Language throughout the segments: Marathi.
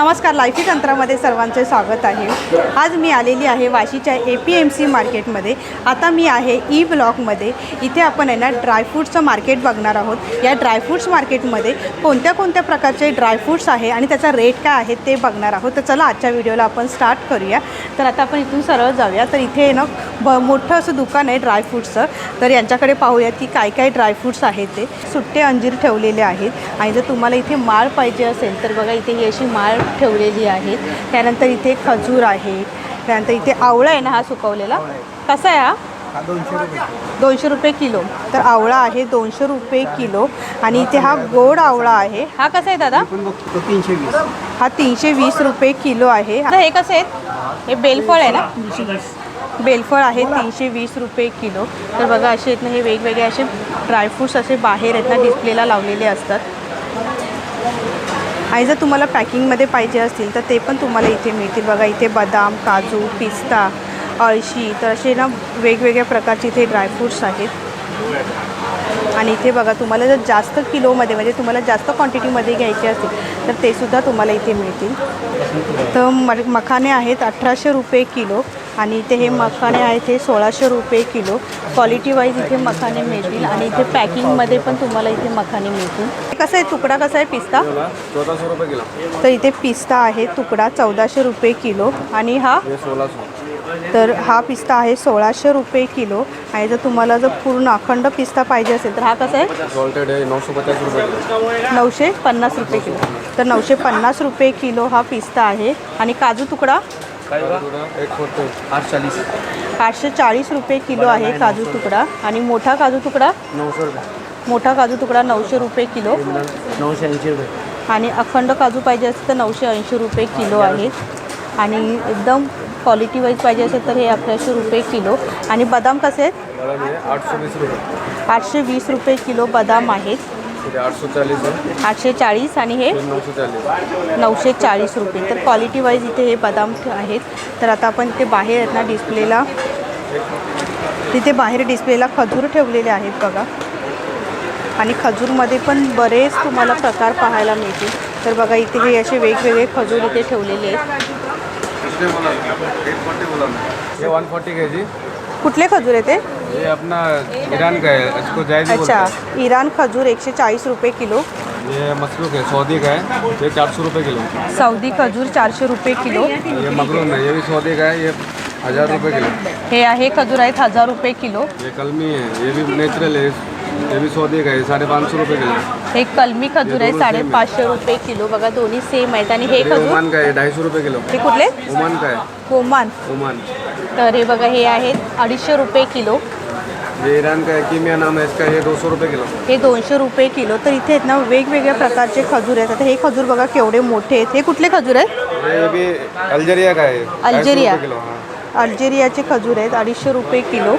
नमस्कार लायफी तंत्रामध्ये सर्वांचे स्वागत आहे. आज मी आलेली आहे वाशीच्या ए पी एम सी मार्केटमध्ये. आता मी आहे ई ब्लॉकमध्ये इथे आपण आहे ना ड्रायफ्रूट्सचं मार्केट बघणार आहोत. या ड्रायफ्रूट्स मार्केटमध्ये कोणत्या कोणत्या प्रकारचे ड्रायफ्रूट्स आहे आणि त्याचा रेट काय आहे ते बघणार आहोत. तर चला आजच्या व्हिडिओला आपण स्टार्ट करूया. तर आता आपण इथून सरळ जाऊया. तर इथे आहे ना ब मोठं असं दुकान आहे ड्रायफ्रूट्सचं तर यांच्याकडे पाहूया की काय काय ड्रायफ्रूट्स आहेत ते. सुट्टे अंजीर ठेवलेले आहेत. आणि जर तुम्हाला इथे माळ पाहिजे असेल तर बघा इथे ही अशी माळ ठेवलेली आहे त्यानंतर इथे खजूर आहे. त्यानंतर इथे आवळा आहे ना हा सुकवलेला. कसा आहे हा? दोनशे रुपये दोनशे रुपये किलो. तर आवळा आहे दोनशे रुपये किलो. आणि इथे हा गोड आवळा आहे. हा कसा आहे दादा? तीनशे वीस. हा तीनशे वीस रुपये किलो आहे. आता हे कसे आहेत हे बेलफळ आहे ना? बेलफळ आहे तीनशे वीस रुपये किलो. तर बघा असे आहेत ना हे वेगवेगळे असे ड्रायफ्रूट्स असे बाहेर आहेत ना डिस्प्लेला लावलेले असतात. आणि जर तुम्हाला पॅकिंगमध्ये पाहिजे असतील तर ते पण तुम्हाला इथे मिळतील. बघा इथे बदाम काजू पिस्ता अळशी तर असे ना वेगवेगळ्या प्रकारचे इथे ड्रायफ्रूट्स आहेत. आणि इथे बघा तुम्हाला जर जास्त किलोमध्ये म्हणजे तुम्हाला जास्त क्वांटिटीमध्ये घ्यायचे असतील तर ते सुद्धा तुम्हाला इथे मिळतील. तर म मखाने आहेत अठराशे रुपये किलो. आणि इथे हे मखाने आहेत हे सोळाशे रुपये किलो. क्वालिटी वाईज इथे मखाने मिळतील आणि इथे पॅकिंगमध्ये पण तुम्हाला इथे मखाने मिळतील. कसं आहे? तुकडा कसा आहे? पिस्ता? चौदा सौ रुपये किलो. तर इथे पिस्ता आहे तुकडा चौदाशे रुपये किलो. आणि हा? तर हा पिस्ता आहे सोळाशे रुपये किलो. आणि जर तुम्हाला जर पूर्ण अखंड पिस्ता पाहिजे असेल तर हा कसा आहे? नऊशे पन्नास रुपये किलो. तर नऊशे पन्नास रुपये किलो हा पिस्ता आहे. आणि काजू तुकडा? आठशे चाळीस रुपये किलो आहे काजू तुकडा. आणि मोठा काजू तुकडा? नऊशे रुपये. मोठा काजू तुकडा नऊशे रुपये किलो. नऊशे ऐंशी रुपये. आणि अखंड काजू पाहिजे असेल तर नऊशे ऐंशी रुपये किलो आहे. आणि एकदम क्वालिटी वाईज पाहिजे असेल तर हे अकराशे रुपये किलो. आणि बदाम कसे आहेत? आठशे वीस रुपये. आठशे वीस रुपये किलो बदाम आहेत. आठशे चाळीस आणि हे नऊशे चाळीस रुपये. तर क्वालिटी वाईज इथे हे बदाम आहेत. तर आता आपण इथे बाहेर आहेत ना डिस्प्लेला तिथे बाहेर डिस्प्लेला खजूर ठेवलेले आहेत बघा. आणि खजूरमध्ये पण बरेच तुम्हाला प्रकार पाहायला मिळतील. तर बघा इथे हे असे वेगवेगळे खजूर इथे ठेवलेले आहेत. कुठले खजूर आहे ते ये अपना ईरान का है इसको जायदी अच्छा इराण खजूर एकशे चाळीस रुपये किलो। ये मसलूक है सऊदी का है ये चार सौ रुपये किलो। सौदी खजूर चारशे रुपये किलो। ये मगरूम है ये भी सऊदी का है ये हज़ार रुपये किलो। हे आहे खजूर आहेत हजार रुपये किलो। ये कलमी है ये भी नेचुरल है ये भी सऊदी का है साढ़े पाँच सौ रुपये किलो। हे कलमी खजूर आहे साडेपाचशे रुपये किलो बघा दोन्ही सेम आहेत. आणि हे ये खजूर ओमान का है ढाई सौ रुपये किलो। हे कुठले? ओमान का है। कोमान ओमान. तर हे बघा हे आहेत अडीचशे रुपये किलो. ये ईरान का है कीमिया नाम है इसका ये दो सौ रुपये किलो. हे दोनशे रुपये किलो तर इथे आहेत ना वेगवेगळ्या प्रकारचे खजूर आहेत. आता हे खजूर बघा केवढे मोठे आहेत. हे कुठले खजूर आहेत? ये भी अल्जीरिया का है अल्जीरिया. रुपये किलो हाँ. अल्जेरियाचे खजूर आहेत अडीचशे रुपये किलो.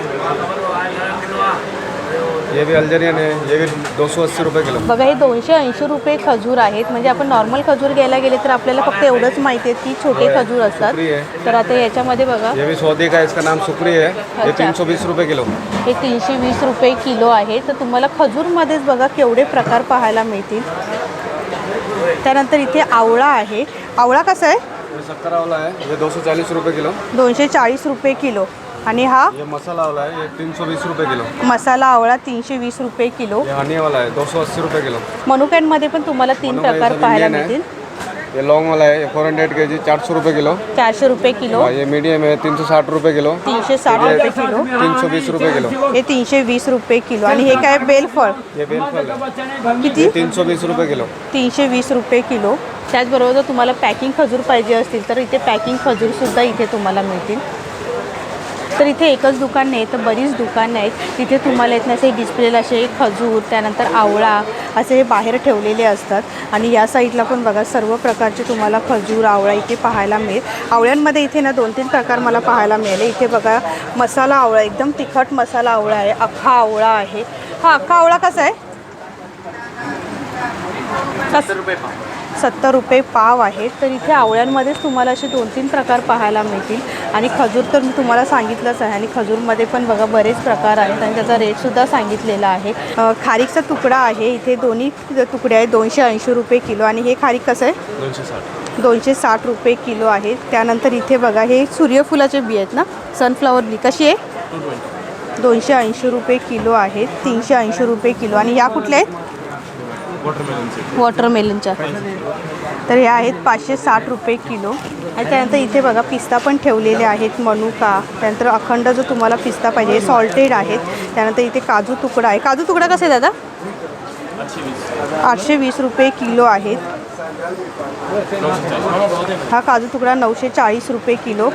ये भी अल्जीरियन है ये भी दो सौ अस्सी रुपये किलो। बघा हे दोनशे ऐंशी रुपये खजूर आहेत. म्हणजे आपण नॉर्मल खजूर घ्यायला गेले तर आपल्याला फक्त एवढंच माहिती आहे की छोटे खजूर असतात. सुकरी है तर आता याच्यामध्ये बघा. ये भी का है इसका नाम सुकरी है ये अच्छा. तीन सौ बीस रुपये किलो। हे तीनशे वीस रुपये किलो आहे. तर तुम्हाला खजूरमध्येच बघा केवढे प्रकार पाहायला मिळतील. त्यानंतर इथे आवळा आहे. आवळा कसा आहे? ये शक्कर वाला है ये दो सौ चालीस रुपये किलो। दोनशे चाळीस रुपये किलो. आणि हा ये मसाला वाला है ये तीन सौ बीस रुपये किलो मसाला आवळा तीनशे वीस रुपये किलो ये हनी वाला है दो सौ अस्सी रुपये किलो मनुक्यांमध्ये पण तुम्हाला तीन मनुका प्रकार पाहायला इंडियन आहे. मिळतील ये लॉन्ग वाला है ये फोर हंड्रेड के जी चार सौ रुपये किलो चारशे रुपये किलो हाँ, ये मीडियम है तीन सौ साठ रुपये किलो तीनशे साठ रुपये किलो तीन सौ बीस रुपये किलो हे तीनशे वीस रुपये किलो आणि हे काय बेलफळ ये बेलफल है किती ये तीन सौ बीस रुपये किलो तीनशे वीस रुपये किलो त्याचबरोबर जर तुम्हाला पॅकिंग खजूर पाहिजे असतील तर इथे पॅकिंग खजूरसुद्धा इथे तुम्हाला मिळतील तर इथे एकच दुकान नाही तर बरीच दुकानं आहेत. तिथे तुम्हाला येत असे डिस्प्लेला असे खजूर त्यानंतर आवळा असे हे बाहेर ठेवलेले असतात. आणि या साईडला पण बघा सर्व प्रकारचे तुम्हाला खजूर आवळा इथे पाहायला मिळेल. आवळ्यांमध्ये इथे ना दोन तीन प्रकार मला पाहायला मिळाले. इथे बघा मसाला आवळा एकदम तिखट मसाला आवळा आहे अख्खा आवळा आहे. हा अख्खा आवळा कसा आहे? सत्तर रुपये पाव आहे. तर इथे आवळ्यांमध्येच तुम्हाला असे दोन तीन प्रकार पाहायला मिळतील. आणि खजूर तर मी तुम्हाला सांगितलंच आहे. आणि खजूरमध्ये पण बघा बरेच प्रकार आहेत आणि त्याचा रेटसुद्धा सांगितलेला आहे. खारीकचा तुकडा आहे. इथे दोन्ही तुकडे आहेत. दोनशे ऐंशी रुपये किलो. आणि हे खारीक कसं आहे? दोनशे साठ. दोनशे साठ रुपये किलो आहेत त्यानंतर इथे बघा हे सूर्यफुलाचे बी आहेत ना? सनफ्लावर बी. कशी आहे? दोनशे ऐंशी. रुपये किलो आहेत तीनशे ऐंशी रुपये किलो. आणि या कुठल्या आहेत? वॉटरमेलनच्या. तर ह्या आहेत पाचशे साठ रुपये किलो. आणि त्यानंतर इथे बघा पिस्ता पण ठेवलेले आहेत मनुका. त्यानंतर अखंड जो तुम्हाला पिस्ता पाहिजे सॉल्टेड आहेत. त्यानंतर इथे काजू तुकडा आहे. काजू तुकडा कसा आहे दादा? आठशे वीस रुपये किलो आहेत. हा काजू तुकडा नऊशे चाळीस रुपये किलो.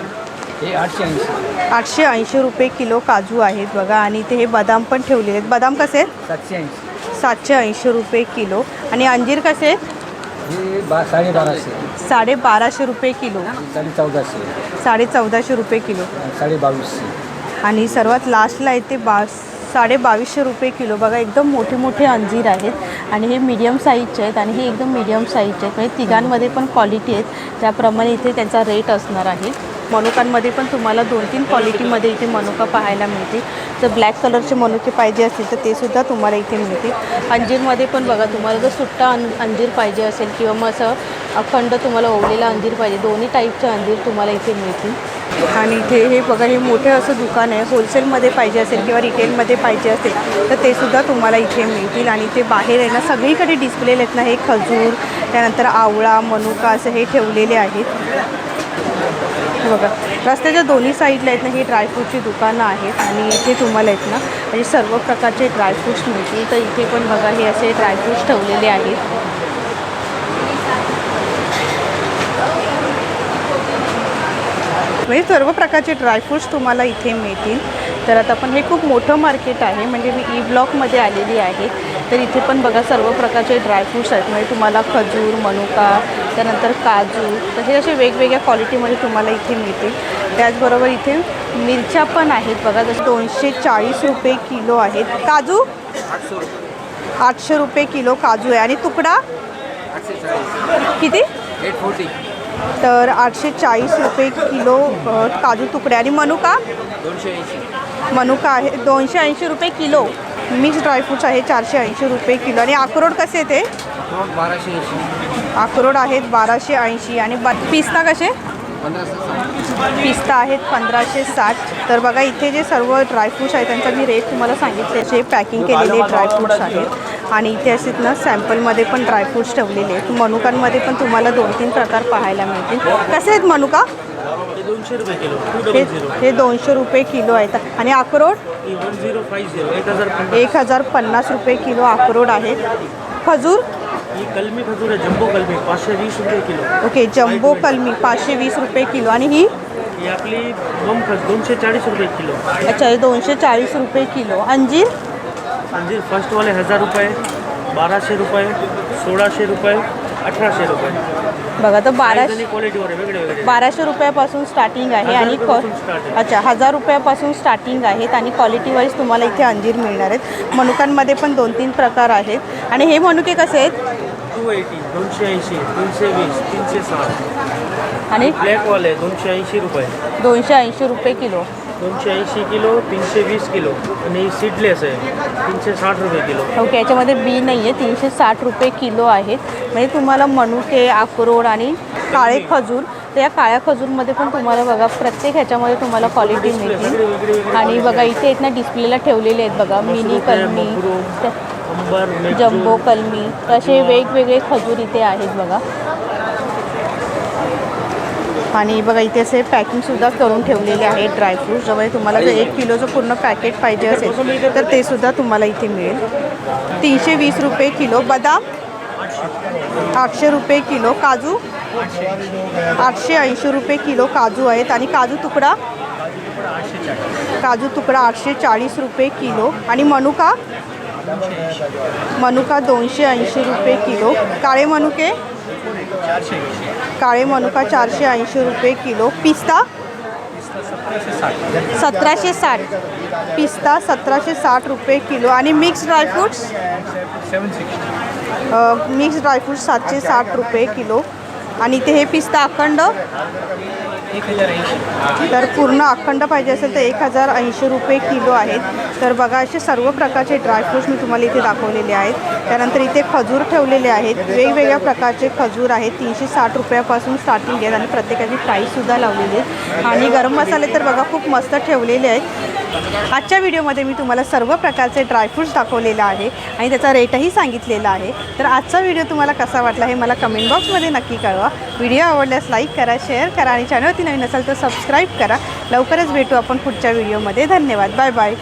हे आठशे ऐंशी आठशे ऐंशी रुपये किलो काजू आहेत बघा. आणि इथे हे बदाम पण ठेवलेले आहेत. बदाम कसे आहेत? सातशे ऐंशी. सातशे ऐंशी रुपये किलो. आणि अंजीर कसे? बा साडे बाराशे रुपये किलो. साडे चौदाशे साडे चौदाशे रुपये किलो. साडे बावीसशे आणि सर्वात लास्टला आहे ते बा साडे बावीसशे रुपये किलो. बघा एकदम मोठे मोठे अंजीर आहेत आणि हे मीडियम साईजचे आहेत आणि हे एकदम मीडियम साईजचे आहेत. म्हणजे तिघांमध्ये पण क्वालिटी आहेत. त्याप्रमाणे इथे त्यांचा रेट असणार आहे. मनुकांमध्ये पण तुम्हाला दोन तीन क्वालिटीमध्ये इथे मनुका पाहायला मिळतील. जर ब्लॅक कलरचे मनुके पाहिजे असतील तर ते सुद्धा तुम्हाला इथे मिळतील. अंजीरमध्ये पण बघा तुम्हाला जर सुट्टा अं अंजीर पाहिजे असेल किंवा मग असं अखंड तुम्हाला ओवलेला अंजीर पाहिजे दोन्ही टाईपचे अंजीर तुम्हाला इथे मिळतील. आणि इथे हे बघा हे मोठे असं दुकान आहे. होलसेलमध्ये पाहिजे असेल किंवा रिटेलमध्ये पाहिजे असेल तर ते सुद्धा तुम्हाला इथे मिळतील. आणि ते बाहेर आहे ना सगळीकडे डिस्प्ले आहेत ना हे खजूर त्यानंतर आवळा मनुका असं हे ठेवलेले आहेत. बघा रस्त्याच्या दोन्ही साईडला आहेत ना ही ड्रायफ्रूटची दुकानं आहेत. आणि इथे तुम्हाला आहेत ना म्हणजे सर्व प्रकारचे ड्रायफ्रूट्स मिळतील. तर इथे पण बघा हे असे ड्रायफ्रूट्स ठेवलेले आहेत. म्हणजे सर्व प्रकारचे ड्रायफ्रूट्स तुम्हाला इथे मिळतील. तर आता पण हे खूप मोठं मार्केट आहे. म्हणजे मी e ई ब्लॉकमध्ये आलेली आहे. तर इथे पण बघा सर्व प्रकारचे ड्रायफ्रूट्स आहेत. म्हणजे तुम्हाला खजूर मनुका त्यानंतर काजू तर हे असे वेगवेगळ्या क्वालिटीमध्ये तुम्हाला इथे मिळतील. त्याचबरोबर इथे मिरच्या पण आहेत. बघा जसे दोनशे चाळीस रुपये किलो आहेत. काजू? आठशे रुपये किलो काजू आहे. आणि तुकडा? किती? Eight forty. तर आठशे चाळीस रुपये किलो काजू तुकडे. आणि मनुका? दोनशे ऐंशी. मनुका आहे. दोनशे ऐंशी रुपये किलो. मिक्स ड्रायफ्रूट्स आहे चारशे ऐंशी रुपये किलो. आणि अक्रोड कसे ते बाराशे ऐंशी. अक्रोड आहेत बाराशे ऐंशी. आणि बा पिस्ता कसे? पिस्ता आहेत पंधराशे साठ. तर बघा इथे जे सर्व ड्रायफ्रूट्स आहेत त्यांचा मी रेट तुम्हाला सांगितले. असे पॅकिंग केलेले ड्रायफ्रूट्स आहेत. आणि इथे असेच ना सॅम्पलमध्ये पण ड्रायफ्रूट्स ठेवलेले आहेत. मनुकांमध्ये पण तुम्हाला दोन तीन प्रकार पाहायला मिळतील. कसे आहेत मनुका? दोनशे रुपये किलो. हे हे दोनशे रुपये किलो आहेत. आणि अक्रोड? झिरो एक हजार पन्नास. एक हजार पन्नास रुपये किलो अक्रोड आहेत खजूर? कलमी खजूर आहे जम्बो कलमी. पाचशे वीस रुपये किलो. ओके जम्बो कलमी. पाचशे वीस रुपये किलो. आणि ही? आपली दोनशे चाळीस रुपये किलो. अच्छा हे दोनशे चाळीस रुपये किलो. अंजीर? अंजीर फर्स्टवाले हजार रुपये बाराशे रुपये सोळाशे रुपये अठराशे रुपये. बघा तर बाराशे क्वालिटीवर आहे वेगळे वेगळे. बाराशे रुपयापासून स्टार्टिंग आहे आणि रुपयापासून start आहे. अच्छा हजार रुपयापासून स्टार्टिंग आहेत आणि क्वालिटी वाईज तुम्हाला इथे अंजीर मिळणार आहेत. मनुकांमध्ये पण दोन तीन प्रकार आहेत. आणि हे मनुके कसे आहेत? टू एटी दोनशे ऐंशी तीनशे वीस तीनशे साठ. आणि? ब्लॅकवाले दोनशे ऐंशी रुपये. दोनशे ऐंशी रुपये किलो. दोनशे ऐंशी किलो तीनशे वीस किलो. आणि सीडलेस आहे. तीनशे साठ रुपये किलो. ओके याच्यामध्ये बी नाही आहे तीनशे साठ रुपये किलो आहेत. म्हणजे तुम्हाला मनुके अक्रोड आणि काळे खजूर. तर या काळ्या खजूरमध्ये पण तुम्हाला बघा प्रत्येक ह्याच्यामध्ये तुम्हाला क्वालिटी मिळतील. आणि बघा इथे आहेत ना डिस्प्लेला ठेवलेले आहेत बघा मिनी कलमी जम्बो कलमी असे वेगवेगळे खजूर इथे आहेत बघा. आणि बघा इथे असे पॅकिंगसुद्धा करून ठेवलेले आहेत ड्रायफ्रूट ज्यामुळे तुम्हाला जर एक किलोचं पूर्ण पॅकेट पाहिजे असेल तर ते सुद्धा तुम्हाला इथे मिळेल. तीनशे वीस रुपये किलो बदाम आठशे रुपये किलो काजू आठशे ऐंशी रुपये किलो काजू आहेत. आणि काजू तुकडा काजू तुकडा आठशे चाळीस रुपये किलो. आणि मनुका मनुका दोनशे ऐंशी रुपये किलो. काळे मनुके काळे मनुका चारशे ऐंशी रुपये किलो. पिस्ता? सतराशे साठ. पिस्ता सतराशे साठ रुपये किलो. आणि मिक्स ड्रायफ्रूट्स मिक्स ड्रायफ्रूट्स सातशे साठ रुपये किलो. आणि इथे हे पिस्ता अखंड? तर पूर्ण अखंड पाहिजे असेल तर एक हजार ऐंशी रुपये किलो आहेत. तर बघा असे सर्व प्रकारचे ड्रायफ्रूट्स मी तुम्हाला इथे दाखवलेले आहेत. त्यानंतर इथे खजूर ठेवलेले आहेत. वेगवेगळ्या प्रकारचे खजूर आहेत. तीनशे साठ रुपयापासून स्टार्टिंग आहेत आणि प्रत्येकाची प्राईससुद्धा लावलेली आहे आणि गरम मसाले तर बघा खूप मस्त ठेवलेले आहेत. आजच्या व्हिडिओमध्ये मी तुम्हाला सर्व प्रकारचे ड्रायफ्रूट्स दाखवलेले आहे आणि त्याचा रेटही सांगितलेला आहे. तर आजचा व्हिडिओ तुम्हाला कसा वाटला हे मला कमेंट बॉक्समध्ये नक्की कळवा. व्हिडिओ आवडल्यास लाईक करा शेअर करा आणि चॅनलवरती नवीन असाल तर सबस्क्राईब करा. लवकरच भेटू आपण पुढच्या व्हिडिओमध्ये धन्यवाद. Bye bye